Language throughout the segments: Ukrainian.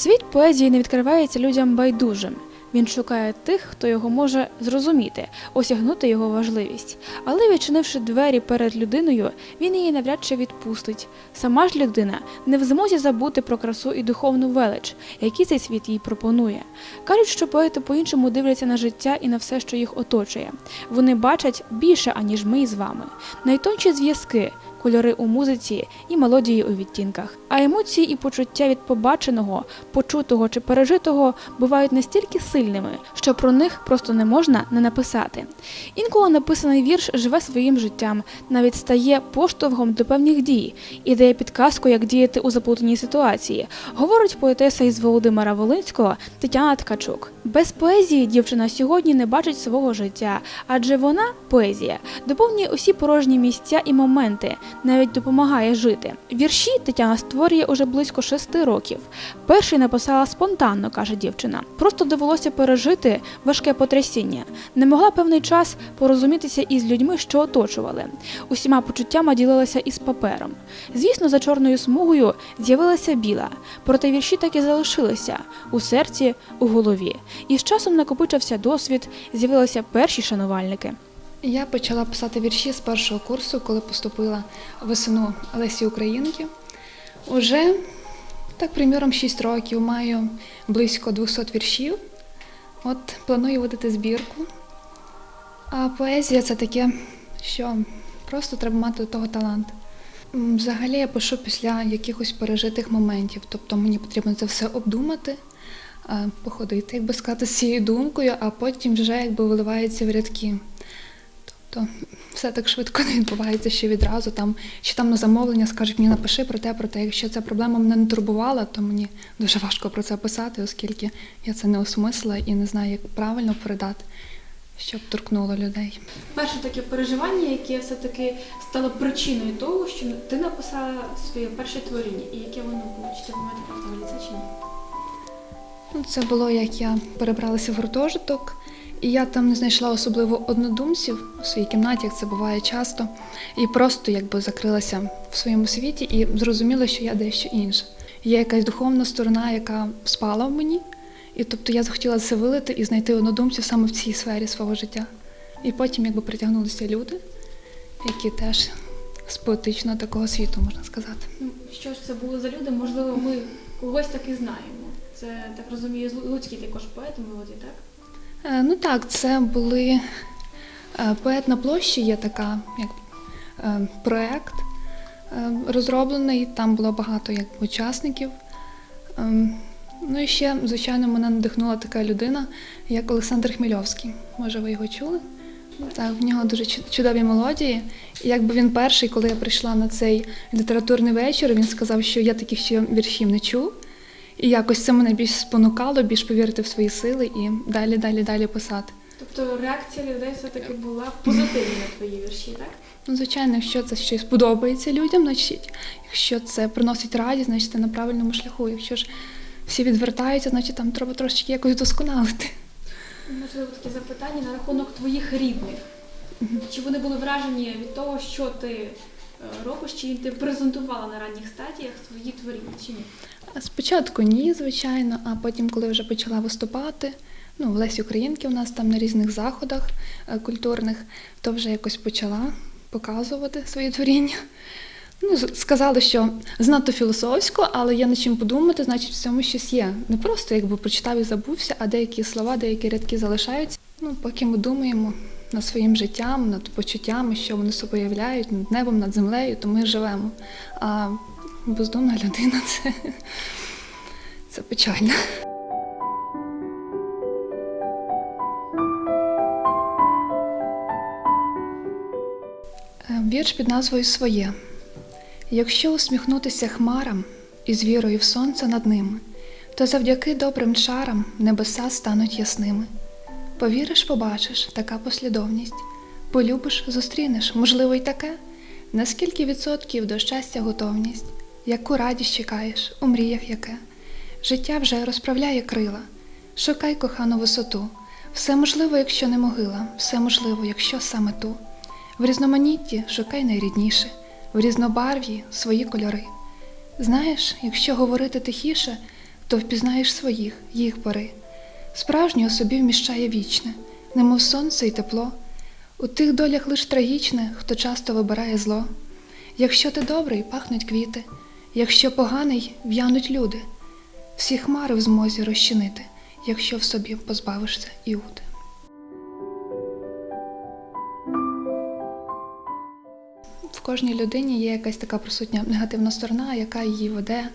Світ поезії не відкривається людям байдужим. Він шукає тих, хто його може зрозуміти, осягнути його важливість. Але відчинивши двері перед людиною, він її навряд чи відпустить. Сама ж людина не в змозі забути про красу і духовну велич, які цей світ їй пропонує. Кажуть, що поети по-іншому дивляться на життя і на все, що їх оточує. Вони бачать більше, аніж ми з вами. Найтонші зв'язки, кольори у музиці і мелодії у відтінках. А емоції і почуття від побаченого, почутого чи пережитого бувають настільки сильними, що про них просто не можна не написати. Інколи написаний вірш живе своїм життям, навіть стає поштовхом до певних дій і дає підказку, як діяти у заплутаній ситуації, говорить поетеса із Володимира Волинського Тетяна Ткачук. Без поезії дівчина сьогодні не бачить свого життя, адже вона поезія доповнює усі порожні місця і моменти, навіть допомагає жити. Вірші Тетяна створює уже близько шести років. Перший написала спонтанно, каже дівчина. Просто довелося пережити важке потрясіння. Не могла певний час порозумітися із людьми, що оточували. Усіма почуттями ділилася із папером. Звісно, за чорною смугою з'явилася біла, проте вірші так і залишилися у серці, у голові. І з часом накопичився досвід, з'явилися перші шанувальники. Я почала писати вірші з першого курсу, коли поступила весну Лесі Українки. Уже, так, приміром, 6 років маю близько 200 віршів. От планую видати збірку. А поезія це таке, що просто треба мати до того талант. Взагалі я пишу після якихось пережитих моментів, тобто мені потрібно це все обдумати, походити, як би сказати, з цією думкою, а потім вже якби виливається в рядки. Тобто все так швидко не відбувається, що відразу там, чи там на замовлення скажуть мені напиши про те, про те. Якщо ця проблема мене не турбувала, то мені дуже важко про це писати, оскільки я це не осмислила і не знаю, як правильно передати, щоб торкнуло людей. Перше таке переживання, яке все-таки стало причиною того, що ти написала своє перше творіння, і яке воно було? Чи ти пам'ятаєш взагалі це чи ні? Ну, це було як я перебралася в гуртожиток, і я там не знайшла особливо однодумців у своїй кімнаті, як це буває часто, і просто якби закрилася в своєму світі і зрозуміла, що я дещо інше. Є якась духовна сторона, яка спала в мені, і тобто я захотіла це вилити і знайти однодумців саме в цій сфері свого життя. І потім якби притягнулися люди, які теж з поетичного такого світу, можна сказати. Ну, Що ж це були за люди? Можливо, ми когось так і знаємо. Це так розумію, Лу- Луцький також поет молоді, так? Е, Ну так, це були е, поет на площі, є така як е, проект розроблений. Там було багато як учасників. Ем, Ну і ще, звичайно, мене надихнула така людина, як Олександр Хмельовський. Може, ви його чули? Так, в нього дуже чудові мелодії. І якби він перший, коли я прийшла на цей літературний вечір, він сказав, що я таких ще віршів не чув. І якось це мене більш спонукало, більш повірити в свої сили і далі, далі, далі писати. Тобто реакція людей все-таки була позитивна на твої вірші, так? Ну, звичайно, якщо це щось подобається людям, значить, якщо це приносить радість, значить ти на правильному шляху. Якщо ж всі відвертаються, значить там треба трошечки якось досконалити. Можливо, таке запитання на рахунок твоїх рідних. Чи вони були вражені від того, що ти е, робиш, чи ти презентувала на ранніх стадіях свої творіння, чи ні? Спочатку ні, звичайно, а потім, коли вже почала виступати, ну, в Лесі Українки у нас там на різних заходах е, культурних, то вже якось почала показувати свої творіння. Ну, сказали, що занадто філософсько, але є над чим подумати, значить, в цьому щось є. Не просто якби прочитав і забувся, а деякі слова, деякі рядки залишаються. Ну, поки ми думаємо над своїм життям, над почуттями, що вони собою являють, над небом, над землею, то ми живемо. А бездумна людина це, це печально. Е, Вірш під назвою Своє. Якщо усміхнутися хмарам із вірою в сонце над ними, то завдяки добрим чарам небеса стануть ясними. Повіриш, побачиш така послідовність. Полюбиш, зустрінеш, можливо, й таке. Наскільки відсотків до щастя готовність, яку радість чекаєш у мріях яке? Життя вже розправляє крила, шукай кохану висоту. Все можливо, якщо не могила, все можливо, якщо саме ту. В різноманітті шукай найрідніше, в різнобарв'ї свої кольори. Знаєш, якщо говорити тихіше, то впізнаєш своїх, їх бери. Справжнє у собі вміщає вічне, немов сонце і тепло. У тих долях лиш трагічне, хто часто вибирає зло. Якщо ти добрий, пахнуть квіти, якщо поганий, в'януть люди. Всі хмари в змозі розчинити, якщо в собі позбавишся іуди. В кожній людині є якась така присутня негативна сторона, яка її веде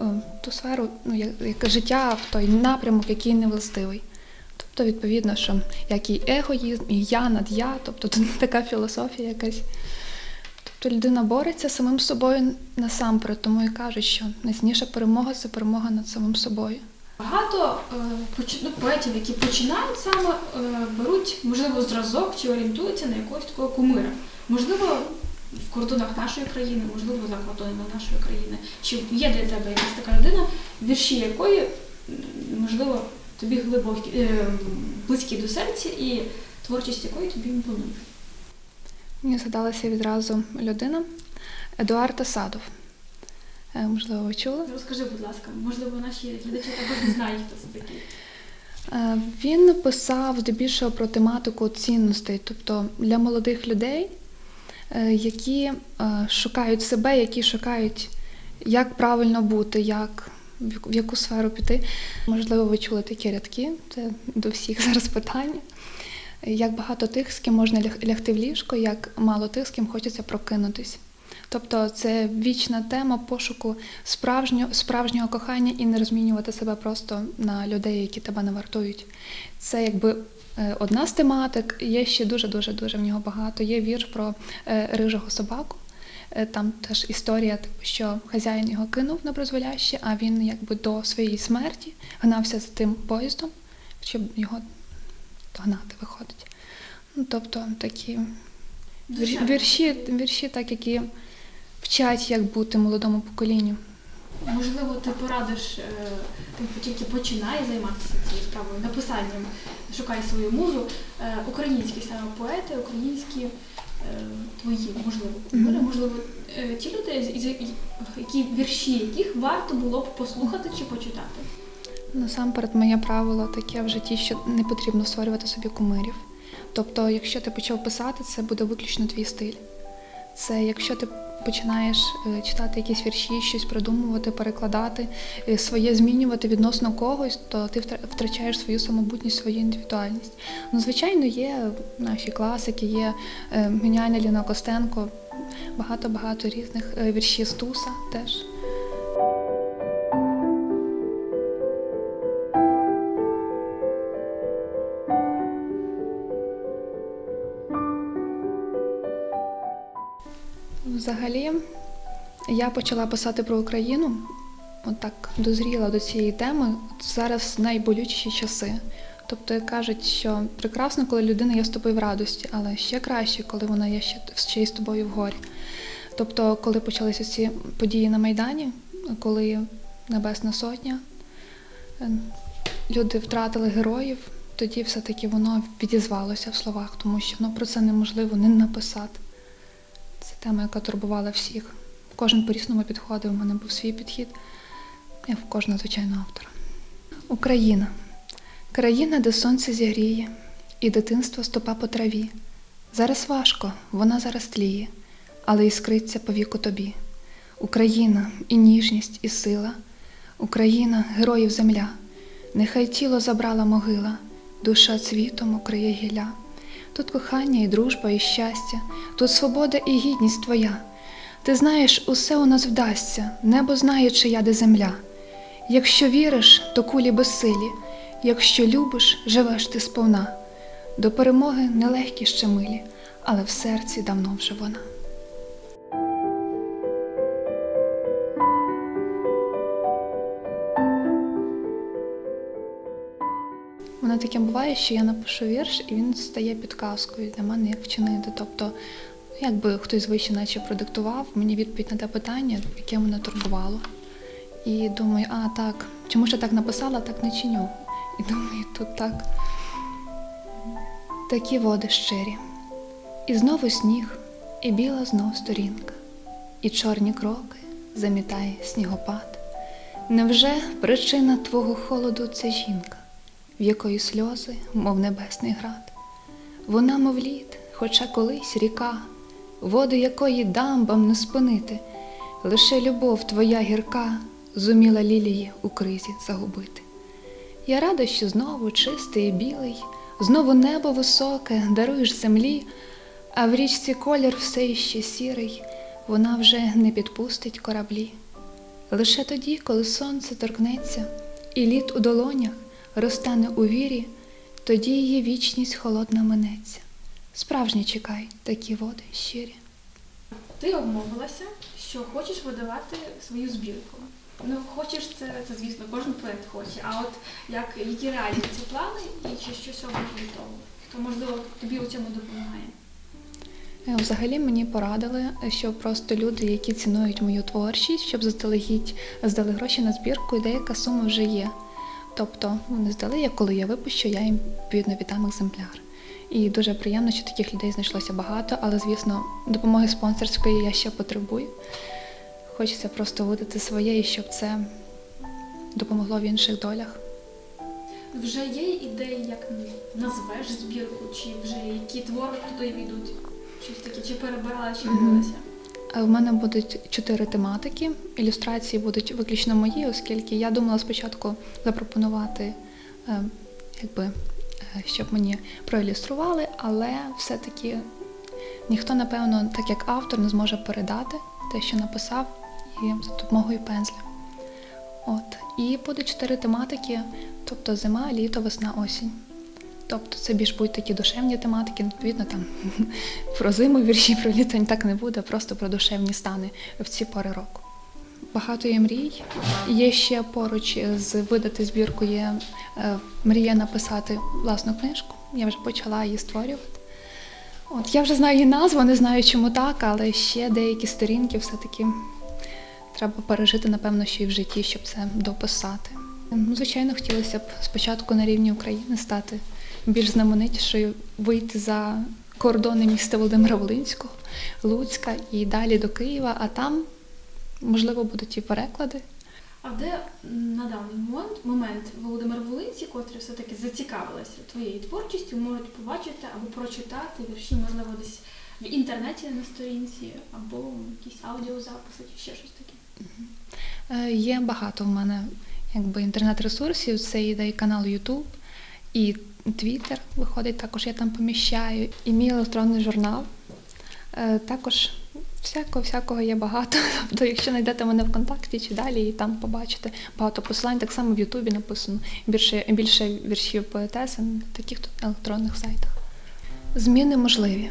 е, в ту сферу, ну, як, життя в той напрямок, який не властивий. Тобто, відповідно, що як і егоїзм, і я над я, тобто така філософія якась. Тобто людина бореться самим собою насамперед, тому і кажуть, що найсильніша перемога це перемога над самим собою. Багато е, ну, поетів, які починають саме, е, беруть, можливо, зразок чи орієнтуються на якогось такого кумира. Можливо, в кордонах нашої країни, можливо, за кордонами нашої країни. Чи є для тебе якась така людина, вірші якої, можливо, тобі глибокі, е, близькі до серця і творчість якої тобі імпонує? Мені згадалася відразу людина Едуард Асадов. Е, Можливо, ви чули? Розкажи, будь ласка, можливо, наші глядачі також не знають, хто це такий. Е, Він писав здебільшого про тематику цінностей, тобто для молодих людей, які е, шукають себе, які шукають, як правильно бути, як, в яку- сферу піти. Можливо, ви чули такі рядки, це до всіх зараз питання. Як багато тих, з ким можна ляг- лягти в ліжко, як мало тих, з ким хочеться прокинутись. Тобто це вічна тема пошуку справжнього, справжнього кохання і не розмінювати себе просто на людей, які тебе не вартують. Це якби е, одна з тематик, є ще дуже-дуже дуже в нього багато. Є вірш про е, рижого собаку. Е, Там теж історія, типу, що хазяїн його кинув на призволяще, а він якби до своєї смерті гнався за тим поїздом, щоб його догнати, виходить. Ну, тобто такі вір- вірші, вірші, так, які вчать, як бути молодому поколінню. Можливо, ти порадиш е, тим, хто тільки починає займатися цією справою, написанням, шукає свою музу, е, українські саме поети, українські е, твої, можливо, Мгм. можливо, е, ті люди, які вірші яких варто було б послухати чи почитати. Насамперед, моє правило таке в житті, що не потрібно створювати собі кумирів. Тобто, якщо ти почав писати, це буде виключно твій стиль. Це якщо ти починаєш е, читати якісь вірші, щось придумувати, перекладати, е, своє змінювати відносно когось, то ти втра- втрачаєш свою самобутність, свою індивідуальність. Ну, звичайно, є наші класики, є е, геніальна Ліна Костенко, багато-багато різних віршів Стуса теж. Взагалі, я почала писати про Україну, отак дозріла до цієї теми. От зараз найболючіші часи. Тобто як кажуть, що прекрасно, коли людина є з тобою в радості, але ще краще, коли вона є ще, ще й з тобою в горі. Тобто, коли почалися ці події на Майдані, коли Небесна Сотня, е, люди втратили героїв, тоді все-таки воно відізвалося в словах, тому що ну, про це неможливо не написати. Це тема, яка турбувала всіх. Кожен по-різному підходив, у мене був свій підхід, як в кожного звичайного автора. Україна. Країна, де сонце зігріє, і дитинство стопа по траві. Зараз важко, вона зараз тліє, але іскриться по віку тобі. Україна і ніжність, і сила, Україна, героїв земля. Нехай тіло забрала могила, душа цвітом укриє гілля. Тут кохання і дружба, і щастя, тут свобода і гідність твоя. Ти знаєш, усе у нас вдасться, небо знає, чия де земля. Якщо віриш, то кулі безсилі, якщо любиш, живеш ти сповна. До перемоги нелегкі ще милі, але в серці давно вже вона. Таке буває, що я напишу вірш, і він стає підказкою для мене, як вчинити. Тобто, якби хтось вище наче продиктував мені відповідь на те питання, яке мене турбувало. І думаю, а так, чому ж я так написала, так не чиню. І думаю, тут так. Такі води щирі. І знову сніг, і біла знов сторінка, і чорні кроки замітає снігопад. Невже причина твого холоду це жінка, в якої сльози, мов небесний град? Вона, мов лід, хоча колись ріка, води якої дамбам не спинити, лише любов твоя гірка зуміла лілії у кризі загубити. Я рада, що знову чистий і білий, знову небо високе, даруєш землі, а в річці колір все іще сірий, вона вже не підпустить кораблі. Лише тоді, коли сонце торкнеться, і лід у долонях розтане у вірі, тоді її вічність холодна минеться. Справжній чекай такі води щирі. Ти обмовилася, що хочеш видавати свою збірку. Ну, хочеш це, це звісно, кожен поет хоче. А от як які реальні ці плани і чи щось робиш від того? То можливо тобі у цьому допомагає. Е, Взагалі мені порадили, що просто люди, які цінують мою творчість, щоб заздалегідь здали гроші на збірку, і деяка сума вже є. Тобто вони здали, як коли я випущу, я їм відповідно віддам екземпляр. І дуже приємно, що таких людей знайшлося багато, але звісно, допомоги спонсорської я ще потребую. Хочеться просто видати своє і щоб це допомогло в інших долях. Вже є ідеї, як назвеш збірку, чи вже які твори туди війдуть? Щось таке, чи перебирала, чи дивилася? Е, В мене будуть чотири тематики. Ілюстрації будуть виключно мої, оскільки я думала спочатку запропонувати, е, якби, е, щоб мені проілюстрували, але все-таки ніхто, напевно, так як автор, не зможе передати те, що написав, і за допомогою пензля. От. І будуть чотири тематики, тобто зима, літо, весна, осінь. Тобто це більш будуть такі душевні тематики, відповідно там про зиму вірші, про літо так не буде, просто про душевні стани в ці пори року. Багато є мрій. Є ще поруч з видати збірку є е, мрія написати власну книжку. Я вже почала її створювати. От я вже знаю її назву, не знаю, чому так, але ще деякі сторінки все-таки треба пережити, напевно, ще й в житті, щоб це дописати. Ну, звичайно, хотілося б спочатку на рівні України стати більш знаменитішою, вийти за кордони міста Володимира Волинського, Луцька і далі до Києва, а там, можливо, будуть і переклади. А де на даний момент, момент Володимир Волинці, котрі все-таки зацікавилися твоєю творчістю, можуть побачити або прочитати вірші, можливо, десь в інтернеті на сторінці, або якісь аудіозаписи, чи ще щось таке. Е, Є багато в мене якби, інтернет-ресурсів. Це і канал YouTube, і Twitter виходить, також я там поміщаю, і мій електронний журнал. Е, Також всякого, всякого є багато. Тобто, якщо знайдете мене в контакті чи далі, і там побачите багато посилань, так само в Ютубі написано більше, більше віршів поетеси на таких тут електронних сайтах. Зміни можливі.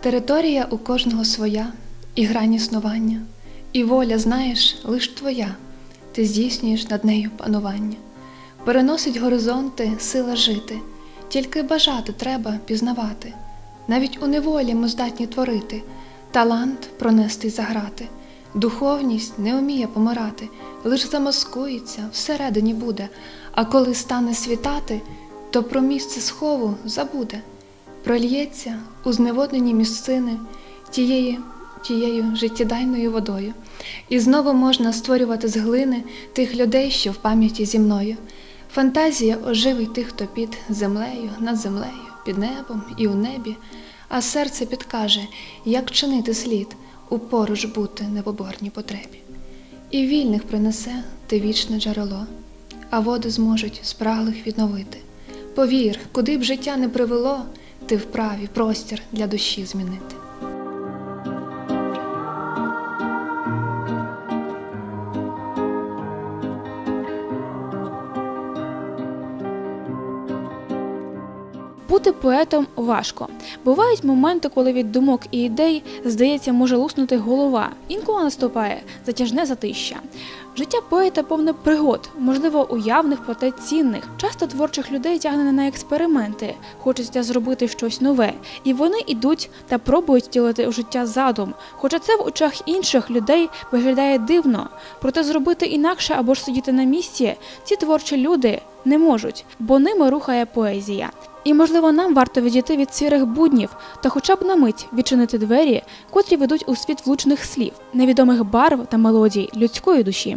Територія у кожного своя, і грань існування, і воля, знаєш, лиш твоя, ти здійснюєш над нею панування. Переносить горизонти сила жити, тільки бажати треба пізнавати. Навіть у неволі ми здатні творити, талант пронести й заграти. Духовність не вміє помирати, лиш замаскується, всередині буде, а коли стане світати, то про місце схову забуде прольється у зневоднені місцини тієї, тією життєдайною водою, і знову можна створювати з глини тих людей, що в пам'яті зі мною. Фантазія оживить тих, хто під землею, над землею, під небом і у небі, а серце підкаже, як чинити слід, у поруч бути невоборній потребі. І вільних принесе те вічне джерело, а води зможуть спраглих відновити. Повір, куди б життя не привело, ти вправі простір для душі змінити. Бути поетом важко. Бувають моменти, коли від думок і ідей, здається, може луснути голова. Інколи наступає затяжне затища. Життя поета повне пригод, можливо, уявних, проте цінних. Часто творчих людей тягне на експерименти, хочеться зробити щось нове, і вони йдуть та пробують втілити у життя задум. Хоча це в очах інших людей виглядає дивно, проте зробити інакше або ж сидіти на місці ці творчі люди не можуть, бо ними рухає поезія. І, можливо, нам варто відійти від сірих буднів та хоча б на мить відчинити двері, котрі ведуть у світ влучних слів, невідомих барв та мелодій людської душі.